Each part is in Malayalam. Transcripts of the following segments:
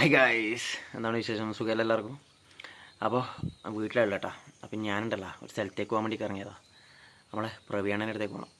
ഹായ് ഗായ്സ് എന്താണ് വിശേഷം? സുഖമല്ല എല്ലാവർക്കും? അപ്പോൾ വീട്ടിലുള്ള കേട്ടോ അപ്പം ഞാനുണ്ടല്ലോ. ഒരു സ്ഥലത്തേക്ക് പോകാൻ വേണ്ടി ഇറങ്ങിയതാ. നമ്മളെ പ്രവീണന്റെ അടുത്തേക്ക് പോകണം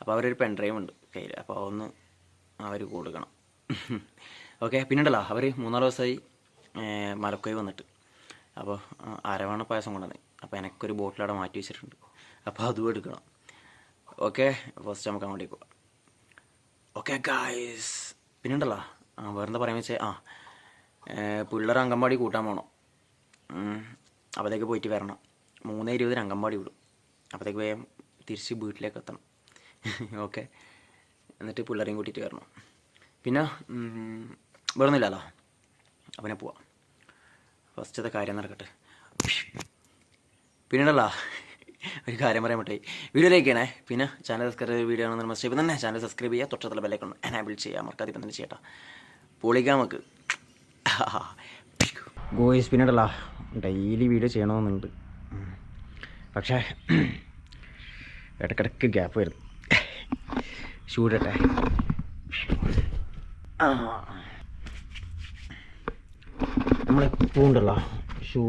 അപ്പോൾ അവരൊരു പെൻ ഡ്രൈവ് ഉണ്ട് കയ്യിൽ അപ്പോൾ ഒന്ന് അവർ കൊടുക്കണം. ഓക്കെ പിന്നെണ്ടല്ലോ. അവർ മൂന്നാൽ ദിവസമായി മലക്കൊയ് വന്നിട്ട്. അപ്പോൾ അരവണ പായസം കൊണ്ടുവന്ന്. അപ്പോൾ എനിക്കൊരു ബോട്ടിലവിടെ മാറ്റി വെച്ചിട്ടുണ്ട്. അപ്പോൾ അതും എടുക്കണം. ഓക്കെ ഫസ്റ്റ് നമുക്ക് അങ്ങോട്ടേക്ക് പോവാം. ഓക്കെ ഗായ്സ് പിന്നുണ്ടല്ലോ. ആ വേറെന്താ പറയാൻ വെച്ചാൽ ആ പിള്ളേർ അങ്കമ്പാടി കൂട്ടാൻ പോകണം അപ്പോഴത്തേക്ക് പോയിട്ട് വരണം. മൂന്ന് ഇരുപതിന് അങ്കമ്പാടി വിടും. അപ്പോഴത്തേക്ക് വേഗം തിരിച്ച് വീട്ടിലേക്ക് എത്തണം. ഓക്കെ? എന്നിട്ട് പിള്ളേരെയും കൂട്ടിയിട്ട് വരണം. പിന്നെ വേറൊന്നുമില്ലല്ലോ? ഞാൻ പോവാം. ഫസ്റ്റത്തെ കാര്യം നടക്കട്ടെ. പിന്നീടല്ല ഒരു കാര്യം പറയാൻ പറ്റേ വീഡിയോയിലേക്കാണേ പിന്നെ ചാനൽ സബ്സ്ക്രൈബ് വീഡിയോ ആണെന്ന് മസ്റ്റ് തന്നെ ചാനൽ സബ്സ്ക്രൈബ് ചെയ്യുക തൊട്ടത്തുള്ള ബെല്ലൈക്കൺ എനാബിൾ ചെയ്യുക മറക്കാതെ ഇപ്പം തന്നെ ചെയ്യട്ടാ. പൊളിക്കാം നമുക്ക് ഗോയിസ് പിന്നീടല്ല ഡെയിലി വീഡിയോ ചെയ്യണമെന്നുണ്ട്. പക്ഷേ ഇടക്കിടക്ക് ഗ്യാപ്പ് വരും ഷൂടട്ടെ നമ്മളെപ്പോ ഉണ്ടല്ലോ ഷൂ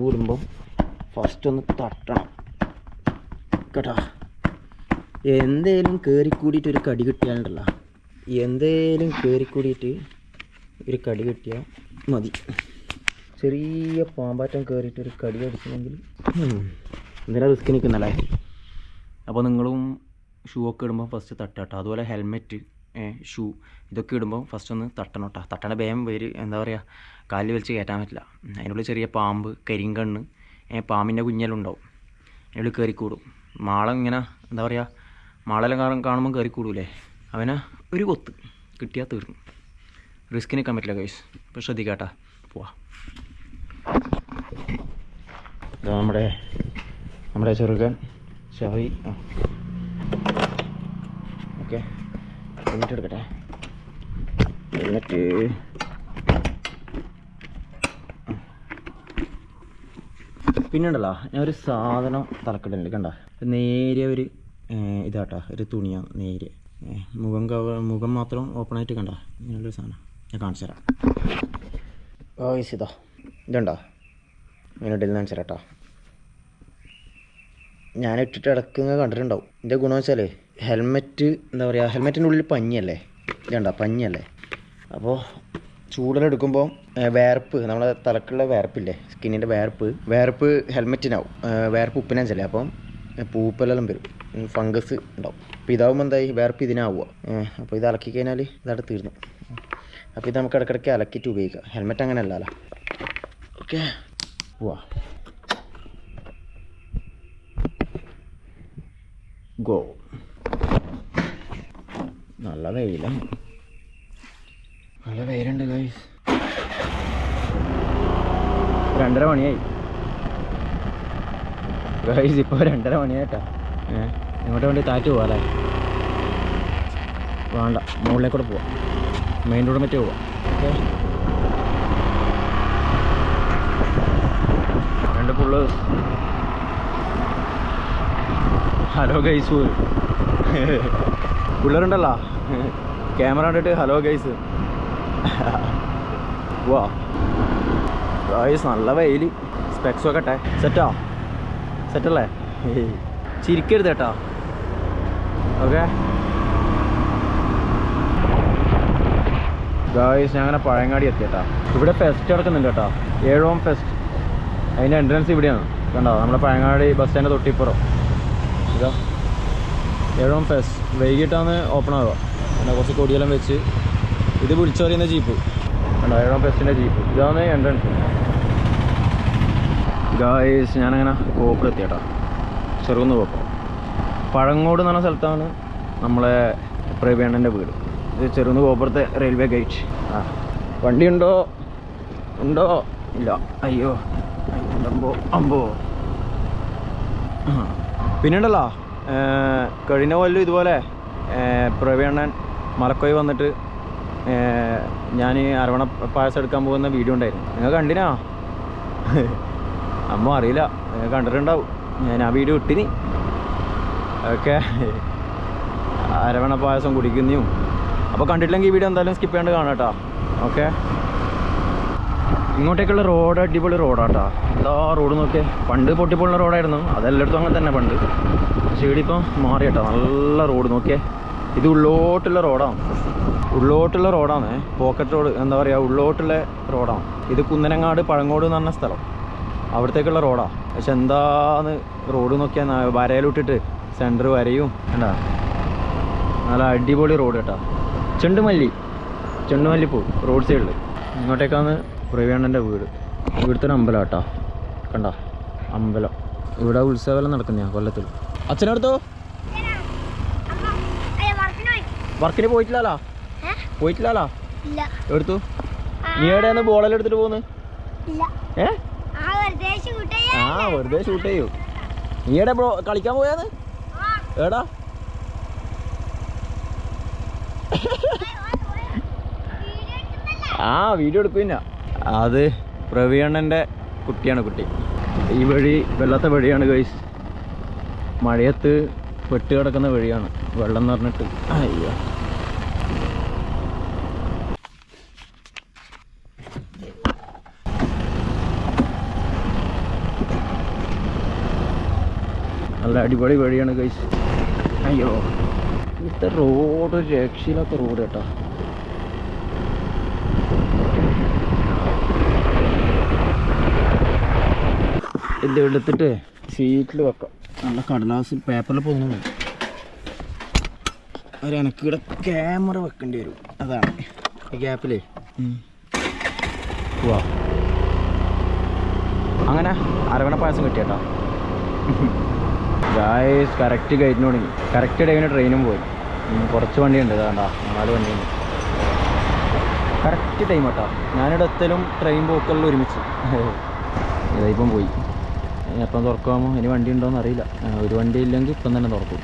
ഫസ്റ്റ് ഒന്ന് തട്ടണം. കേട്ടോ? എന്തേലും കയറിക്കൂടിയിട്ട് ഒരു കടി കിട്ടിയാലുണ്ടല്ലോ. എന്തേലും കയറിക്കൂടിയിട്ട് ഒരു കടി കിട്ടിയാൽ മതി. ചെറിയ പാമ്പാറ്റം കയറിയിട്ട് ഒരു കടി അടിച്ചില്ലെങ്കിൽ എന്തിനാ റിസ്ക് നിൽക്കുന്നല്ലേ? അപ്പോൾ നിങ്ങളും ഷൂ ഒക്കെ ഇടുമ്പോൾ ഫസ്റ്റ് തട്ടാട്ടോ. അതുപോലെ ഹെൽമെറ്റ് ഷൂ ഇതൊക്കെ ഇടുമ്പോൾ ഫസ്റ്റ് ഒന്ന് തട്ടണം കേട്ടോ തട്ടണ ഭയം വരി. എന്താ പറയുക കാലിൽ വലിച്ച് കയറ്റാൻ പറ്റില്ല. അതിനുള്ളിൽ ചെറിയ പാമ്പ് കരിങ്കണ്ണ് പാമ്പിന്റെ കുഞ്ഞലുണ്ടാവും അതിനുള്ളിൽ കയറിക്കൂടും മാളം ഇങ്ങനെ എന്താ പറയുക മാളെല്ലാം കാണും കാണുമ്പോൾ കയറിക്കൂടൂലേ അവനെ ഒരു കൊത്ത് കിട്ടിയാൽ തീർന്നു. റിസ്ക് നിൽക്കാൻ പറ്റില്ല കൈസ് ഇപ്പോൾ ശ്രദ്ധിക്കാട്ടാ. പോവാ. നമ്മുടെ നമ്മുടെ ചെറുക്കൻ ആ. ഓക്കെ. എന്നിട്ട് എടുക്കട്ടെ. എന്നിട്ട്. പിന്നെ ഉണ്ടല്ലോ ഞാൻ ഒരു സാധനം തലക്കിടുന്നുണ്ട് കണ്ട? നേരിയ ഒരു ഇതാട്ടാ ഒരു തുണിയാണ് നേരിയ. മുഖം കവ മുഖം മാത്രം ഓപ്പണായിട്ട് കണ്ട? ഇങ്ങനെയുള്ളൊരു സാധനം. ഞാൻ കാണിച്ചു തരാം. ഓയ്സ് ഇതാ. ഇതുണ്ടോ? ഇങ്ങനെ ഇടയിൽ കാണിച്ചു തരാം ഞാൻ ഇട്ടിട്ട് ഇടക്കുന്ന കണ്ടിട്ടുണ്ടാവും. ഇതിന്റെ ഗുണം വെച്ചാൽ ഹെൽമെറ്റ് എന്താ പറയുക ഹെൽമെറ്റിന്റെ ഉള്ളിൽ പഞ്ഞിയല്ലേ? ഇതുണ്ടോ? പഞ്ഞിയല്ലേ? അപ്പോൾ ചൂടിലെടുക്കുമ്പോൾ വേർപ്പ് നമ്മളെ തലക്കുള്ള വേർപ്പില്ലേ? സ്കിന്നിന്റെ വേർപ്പ്. വേർപ്പ് ഹെൽമെറ്റിനാവും. വേർപ്പ് ഉപ്പിനഞ്ചല്ലേ അപ്പം പൂപ്പലെല്ലാം വരും. ഫംഗസ് ഉണ്ടാവും. അപ്പോൾ ഇതാവുമ്പോൾ എന്തായി? വേർപ്പ് ഇതിനാവുക അപ്പോൾ ഇത് അലക്കി കഴിഞ്ഞാൽ ഇതവിടെ തീർന്നു. അപ്പോൾ ഇത് നമുക്ക് ഇടയ്ക്കിടയ്ക്ക് അലക്കിയിട്ട് ഉപയോഗിക്കാം. ഹെൽമെറ്റ് അങ്ങനെ അല്ലല്ലോ ഓക്കെ പോവാ ഗോ നല്ല വെയിലാണ് നല്ല വെയിലുണ്ട് ഗൈസ് രണ്ടര മണിയായി. ഗൈസ് ഇപ്പോൾ രണ്ടര മണിയായിട്ടാ. ഏഹ് ഇങ്ങോട്ട് വേണ്ടി താറ്റ് പോവാല്ലേ? വേണ്ട മുകളിലേക്കൂടെ പോവാം. മെയിൻ റോഡ് മറ്റേ പോവാം. രണ്ട് പുള്ള് ഹലോ ഗൈസ് പിള്ളേരുണ്ടല്ലോ. ക്യാമറ കണ്ടിട്ട് ഹലോ ഗൈസ് വാ ഗൈസ് നല്ല വെയിൽ സ്പെക്സ് വെക്കട്ടെ സെറ്റാ സെറ്റല്ലേ ചിരിക്കരുത് കേട്ടോ. ഓക്കെ ഗായ്സ് ഞാൻ അങ്ങനെ പഴയങ്ങാടി എത്തിയേട്ടാ. ഇവിടെ ഫെസ്റ്റ് നടക്കുന്നുണ്ട് കേട്ടോ. ഏഴോം ഫെസ്റ്റ് അതിന്റെ എൻട്രൻസ് ഇവിടെയാണ്. കണ്ടോ? നമ്മുടെ പഴയങ്ങാടി ബസ് സ്റ്റാൻഡ് തൊട്ടിപ്പുറം. ഇതാ. ഏഴോം ഫെസ്റ്റ് വൈകിട്ടാണ് ഓപ്പൺ ആവുക. പിന്നെ കുറച്ച് കൊടിയെല്ലാം വെച്ച് ഇത് വിളിച്ചറിയുന്ന ജീപ്പ്. കണ്ടോ? ഏഴോം ഫെസ്റ്റിന്റെ ജീപ്പ്. ഇതാണ് എൻട്രൻസ് ഗായ്സ് ഞാനങ്ങനെ കോപ്പർ എത്തിയേട്ടാ. ചെറുകുന്ന് പോക്കോ പഴങ്ങോട് എന്ന് പറഞ്ഞ സ്ഥലത്താണ് നമ്മളെ പ്രവീണന്റെ വീട്. ഇത് ചെറുന്ന് കോപ്പുറത്തെ റെയിൽവേ ഗേറ്റ് ആ വണ്ടി ഉണ്ടോ? ഉണ്ടോ ഇല്ല. അയ്യോ അമ്പോ അമ്പോ. പിന്നെയുണ്ടല്ലോ കഴിഞ്ഞ കൊല്ലം ഇതുപോലെ പ്രവീണൻ മലക്കോയി വന്നിട്ട് ഞാൻ അരവണ പായസം എടുക്കാൻ പോകുന്ന വീഡിയോ ഉണ്ടായിരുന്നു. നിങ്ങൾ കണ്ടിനാ? അമ്മ അറിയില്ല. നിങ്ങൾ കണ്ടിട്ടുണ്ടാവും. ഞാൻ ആ വീഡിയോ ഇട്ടിനി. ഓക്കെ അരവണ പായസം കുടിക്കുന്നതും അപ്പോൾ കണ്ടിട്ടില്ലെങ്കിൽ ഈ വീഡിയോ എന്തായാലും സ്കിപ്പ് ചെയ്യാണ്ട് കാണാം കേട്ടോ ഓക്കെ ഇങ്ങോട്ടേക്കുള്ള റോഡ് അടിപൊളി റോഡാട്ടോ എന്താ റോഡ് നോക്കിയേ? പണ്ട് പൊട്ടിപ്പോളുന്ന റോഡായിരുന്നു അതെല്ലായിടത്തും അങ്ങനെ തന്നെ പണ്ട്. പക്ഷേ ഇവിടെ ഇപ്പം മാറി കേട്ടോ നല്ല റോഡ് നോക്കിയേ. ഇത് ഉള്ളോട്ടുള്ള റോഡാണ് ഉള്ളോട്ടുള്ള റോഡാണ് പോക്കറ്റ് റോഡ് എന്താ പറയുക ഉള്ളോട്ടുള്ള റോഡാണ് ഇത് കുന്നനങ്ങാട് പഴങ്ങോട് എന്ന് പറഞ്ഞ സ്ഥലം. അവിടത്തേക്കുള്ള റോഡാണ് പക്ഷെ എന്താന്ന് റോഡ് നോക്കിയാൽ വരയിലിട്ടിട്ട് സെന്റർ വരയും. എന്താ നല്ല അടിപൊളി റോഡ് കേട്ടോ ചെണ്ടുമല്ലി. പോ റോഡ് സൈഡിൽ ഇങ്ങോട്ടേക്കാണ് പ്രവീണന്റെ വീട്. ഇവിടുത്തെ ഒരു അമ്പലം കേട്ടോ കണ്ട? അമ്പലം. ഇവിടെ ഉത്സവം നടക്കുന്ന കൊല്ലത്തിൽ. അച്ഛനടുത്തോ? വർക്കിന് പോയിട്ടില്ലാ പോയിട്ടില്ലല്ലോ ഇല്ല എടുത്തു നീ എവിടെയാണ് ബോളെല്ലാം എടുത്തിട്ട് പോകുന്നു ഇല്ല ഏ? ആ വെറുതെ ഷൂട്ട് ചെയ്യൂ. നീ എവിടെ കളിക്കാൻ പോയാന്ന്? എടാ. ആ വീഡിയോ എടുക്കും അത് പ്രവീണന്റെ കുട്ടിയാണ് കുട്ടി. ഈ വഴി വെള്ളത്തെ വഴിയാണ് ഗൈസ് മഴയത്ത് പെട്ട് കിടക്കുന്ന വഴിയാണ്. വെള്ളം എന്ന് പറഞ്ഞിട്ട് അയ്യോ. നല്ല അടിപൊളി വഴിയാണ് ഗൈസ് അയ്യോ. ഇവിടുത്തെ റോഡ് രക്ഷയില്ലാത്ത റോഡ് കേട്ടോ. ഇത് എടുത്തിട്ട് സീറ്റിൽ വെക്കാം. നല്ല കടലാസ് പേപ്പറിൽ പോകുന്നു ഒരു എനക്കിവിടെ ക്യാമറ വെക്കേണ്ടി വരും. അതാണ് ഈ ഗ്യാപ്പിലേ വാ അങ്ങനെ അരവണ പായസം കിട്ടിയട്ടോ. ഗായസ് കറക്റ്റ് കഴിഞ്ഞു തുടങ്ങി. കറക്റ്റ് ടൈമിന് ട്രെയിനും പോയി. കുറച്ച് വണ്ടിയുണ്ട്. ഇതാണ്ടാ നാല് വണ്ടിയുണ്ട്. കറക്റ്റ് ടൈം കേട്ടോ ഞാനിവിടെ എത്തലും ട്രെയിൻ പോക്കുകളിൽ ഒരുമിച്ച്. ഇതായിപ്പം പോയി. എപ്പം തുറക്കാമോ? ഇനി വണ്ടി ഉണ്ടോയെന്ന് അറിയില്ല ഒരു വണ്ടി ഇല്ലെങ്കിൽ ഇപ്പം തന്നെ തുറക്കും.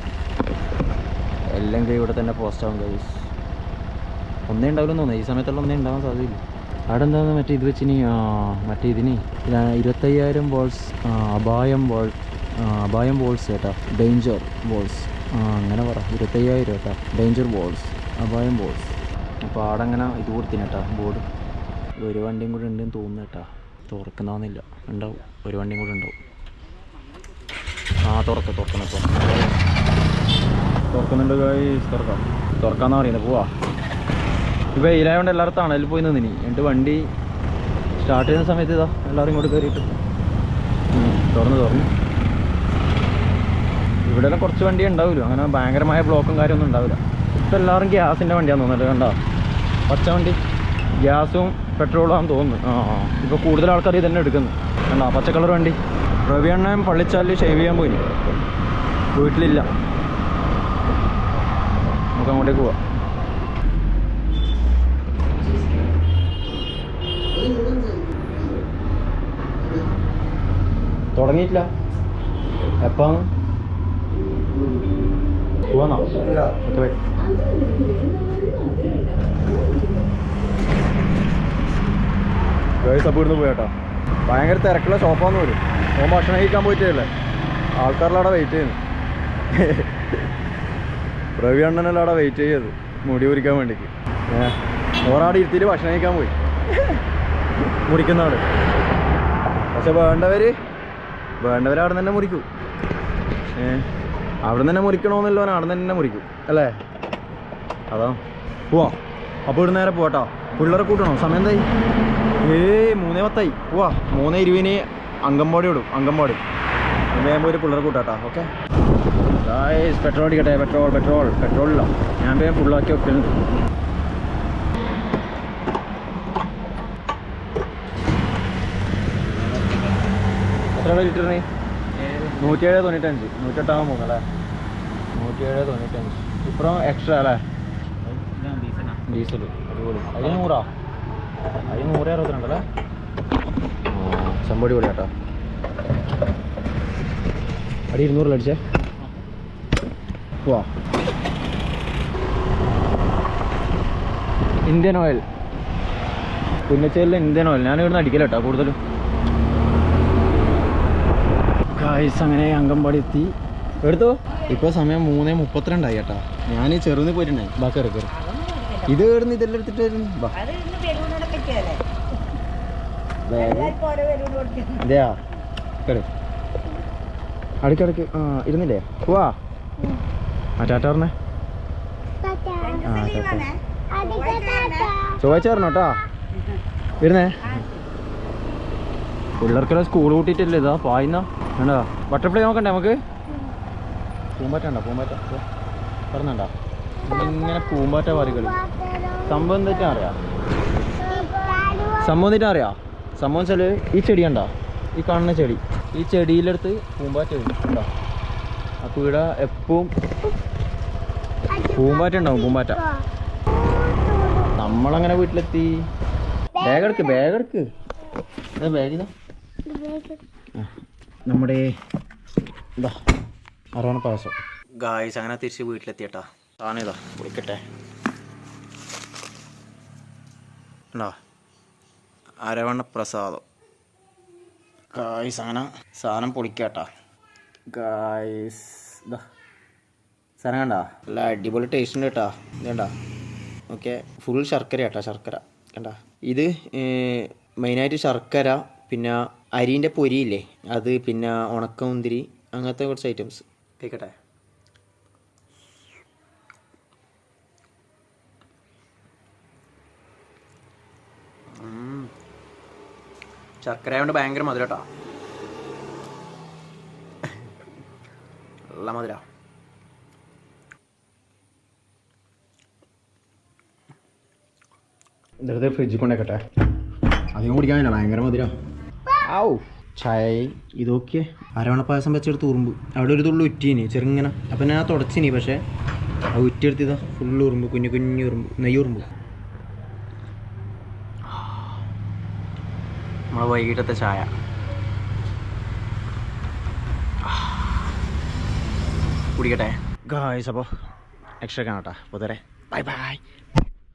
അല്ലെങ്കിൽ ഇവിടെ തന്നെ പോസ്റ്റ് ആവും ഗൈസ് ഒന്നേ ഉണ്ടാവില്ലെന്ന് തോന്നുന്നു. ഈ സമയത്തുള്ള ഒന്നേ ഉണ്ടാവാൻ സാധ്യതയില്ല. അവിടെ എന്താണെന്ന് മറ്റേ ഇത് വെച്ചിനി? മറ്റേ ഇതിന്? ഇതാ ഇരുപത്തയ്യായിരം ബോൾസ് അപായം ബോൾ അപായം ബോൾസ് കേട്ടോ. ഡേഞ്ചർ ബോൾസ് അങ്ങനെ പറ. ഇരുപത്തയ്യായിരം കേട്ടോ. ഡേഞ്ചർ ബോൾസ് അപായം ബോൾസ് അപ്പോൾ അവിടെ അങ്ങനെ ഇത് കൊടുത്തിന് കേട്ടോ ബോർഡ് ഒരു വണ്ടിയും കൂടെ ഉണ്ടെന്ന് തോന്നുന്നു കേട്ടോ. തുറക്കുന്നതെന്നില്ല. ഉണ്ടാവും. ഒരു വണ്ടിയും കൂടെ ഉണ്ടാവും. ആ തുറക്ക തുറക്കണം ഇപ്പോൾ തുറക്കുന്നുണ്ട് guys, തുറക്കാം. തുറക്കാന്നാ പറയുന്നത് പോവാ. ഇപ്പോൾ ഇരായോണ്ട് എല്ലായിടത്തും അണലിൽ പോയി നിന്നിനി. എന്നിട്ട് വണ്ടി സ്റ്റാർട്ട് ചെയ്യുന്ന സമയത്ത് ഇതാ എല്ലാവരും ഇങ്ങോട്ട് കയറിയിട്ട് തുറന്ന് തുറന്നു. ഇവിടെ കുറച്ച് വണ്ടി ഉണ്ടാവില്ല അങ്ങനെ ഭയങ്കരമായ ബ്ലോക്കും കാര്യമൊന്നും ഉണ്ടാവില്ല. ഇപ്പം എല്ലാവരും ഗ്യാസിന്റെ വണ്ടിയാന്ന് തോന്നുന്നത് കണ്ടോ? പച്ച വണ്ടി. ഗ്യാസും പെട്രോളും ആണെന്ന് തോന്നുന്നു. ആ ഇപ്പോൾ കൂടുതൽ ആൾക്കാർ ഇതന്നെ എടുക്കുന്നു. കണ്ടോ? പച്ച കളർ വണ്ടി. റവി അണ്ണൻ പള്ളിച്ചാലിൽ ഷേവ് ചെയ്യാൻ പോയി വീട്ടിലില്ല. നമുക്ക് അങ്ങോട്ടേക്ക് പോവാം. തുടങ്ങിയിട്ടില്ല. എപ്പം? പോവാന്നോ ഇവിടുന്ന് പോയാട്ടോ. ഭയങ്കര തിരക്കുള്ള ഷോപ്പാന്ന് വരും. ഓൻ ഭക്ഷണം കഴിക്കാൻ പോയിട്ടേ ആൾക്കാരിലവിടെ വെയിറ്റ് ചെയ്യുന്നു. പ്രവി അണ്ണനല്ല അവിടെ വെയിറ്റ് ചെയ്യത് മുടി കുരിക്കാൻ വേണ്ടിക്ക്. ഓറാടെ ഇരുത്തിയിട്ട് ഭക്ഷണം കഴിക്കാൻ പോയി. മുറിക്കുന്ന ആൾ പക്ഷെ വേണ്ടവര്? വേണ്ടവർ അവിടെ തന്നെ മുറിക്കും. ഏ അവിടെ തന്നെ മുറിക്കണമെന്നുള്ളവൻ അവിടെ തന്നെ മുറിക്കും. അല്ലേ? അതാ. പോവാം. അപ്പോൾ ഇവിടെ നേരെ പോട്ടോ പിള്ളേരെ കൂട്ടണോ? സമയം എന്തായി? ഏയ് മൂന്നേ പത്തായി. പോവാ മൂന്നേ ഇരുപതിന് അങ്കമ്പാടി വിടും അങ്കമ്പാടി വേഗം ഒരു പിള്ളേർ കൂട്ടാട്ടോ ഓക്കെ? പെട്രോൾ അടിക്കട്ടെ പെട്രോൾ പെട്രോൾ പെട്രോളില്ല ഞാൻ വേഗം ഫുള്ളാക്കി വെക്കുന്നുണ്ട് എത്ര ലിറ്ററിന്? നൂറ്റിയേഴ് തൊണ്ണൂറ്റഞ്ച്. നൂറ്റെട്ടാകുമ്പോൾ പോകും അല്ലേ? നൂറ്റിയേഴ് തൊണ്ണൂറ്റഞ്ച്. ഇപ്പുറം എക്സ്ട്രാ അല്ലേ? ഡീസൽ അടിപൊളി. അതിന് നൂറാ അതിന് നൂറ് അറുപത്തിരണ്ടല്ലേ സംഭവം അടിപൊളി കേട്ടോ അടി ഇരുന്നൂറിൽ അടിച്ചേ. പോവാ ഇന്ത്യൻ ഓയിൽ. പുന്നച്ചേരിലെ ഇന്ത്യൻ ഓയിൽ. ഞാൻ ഇവിടുന്ന് അടിക്കല കേട്ടോ കൂടുതലും. കായ്സ് അങ്ങനെ അങ്കമ്പാടി എത്തി. എടുത്തോ? ഇപ്പോൾ സമയം മൂന്നേ മുപ്പത്തിരണ്ടായി കേട്ടോ. ഞാൻ ചെറുന്ന് പോയിട്ടുണ്ടായി. ബാക്കി കയറി ഇത് കയറുന്ന ഇതെല്ലാം എടുത്തിട്ട് വരുന്നു. അടുക്കടക്ക് ആ ഇരുന്നില്ലേ? വാ ആ ടാറ്റ പറഞ്ഞേ. ചൊവ്വാഴ്ച വരണം കേട്ടോ. ഇരുന്നേ. പിള്ളേർക്കെല്ലാം സ്കൂൾ കൂട്ടിയിട്ടില്ല ഇതാ പായുന്ന. വേണ്ട? ബട്ടർഫ്ലൈ നോക്കണ്ടേ നമുക്ക്? പൂമ്പാറ്റ. ഉണ്ടോ പൂമ്പാറ്റ പറഞ്ഞണ്ട. ഇങ്ങനെ പൂമ്പാറ്റ പാറിക്കളി സംഭവം എന്താ അറിയാം സംഭവം എന്നിട്ട് അറിയാം? സംഭവം വെച്ചാൽ ഈ ചെടി കണ്ടാ? ഈ കാണുന്ന ചെടി. ഈ ചെടിയിലെടുത്ത് പൂമ്പാറ്റ ഉണ്ടോ അപ്പോൾ ഇവിടെ എപ്പോഴും പൂമ്പാറ്റ ഉണ്ടാവും പൂമ്പാറ്റ. നമ്മളങ്ങനെ വീട്ടിലെത്തി? ബാഗ് എടുക്ക് നമ്മുടെ ഇതാ അറുപണ പായസം. ഗായ്സ് അങ്ങനെ തിരിച്ച് വീട്ടിലെത്തിയട്ടാ. സാധനം കുളിക്കട്ടെ ഉണ്ടോ അരവണ പ്രസാദം ഗായ്സ് അങ്ങനെ സാധനം പൊളിക്കാട്ടാ. ഗായ്സ് സാധനം കണ്ടാ? നല്ല അടിപൊളി ടേസ്റ്റ് ഉണ്ട് കേട്ടാ. ഇതേണ്ടാ ഓക്കെ ഫുൾ ശർക്കര കേട്ടോ ശർക്കര. കണ്ട? ഇത് മെയിനായിട്ട് ശർക്കര പിന്നെ അരിന്റെ പൊരിയില്ലേ? അത് പിന്നെ ഉണക്കമുന്തിരി അങ്ങനത്തെ കുറച്ച് ഐറ്റംസ് കേൾക്കട്ടെ ശർക്കര കൊണ്ട് ഭയങ്കര മധുരം കേട്ടോ. നല്ല മധുര. ഇതെടുത്ത് ഫ്രിഡ്ജിൽ കൊണ്ടേക്കട്ടെ അധികം കുടിക്കാനില്ല ഭയങ്കര മധുരം. ആവും ചായ ഇതൊക്കെ അരവണപ്പായസം പായസം വെച്ചെടുത്ത് ഉറുമ്പ്. അവിടെ ഒരു തുള്ളി ഉറ്റീനി ചെറുങ്ങനെ. അപ്പം ഞാൻ തുടച്ചിനി പക്ഷേ ആ ഉറ്റിയെടുത്തിതാ ഫുള്ള് ഉറുമ്പ് കുഞ്ഞു കുഞ്ഞു ഉറുമ്പ് നെയ്യുറുമ്പ്. നമ്മളെ വൈകിട്ടത്തെ ചായ. കുടിക്കട്ടെ. ഗായ്സ് അപ്പോൾ എക്സ്ട്രാ കാണട്ടെ അപ്പോൾ ബൈ ബൈ.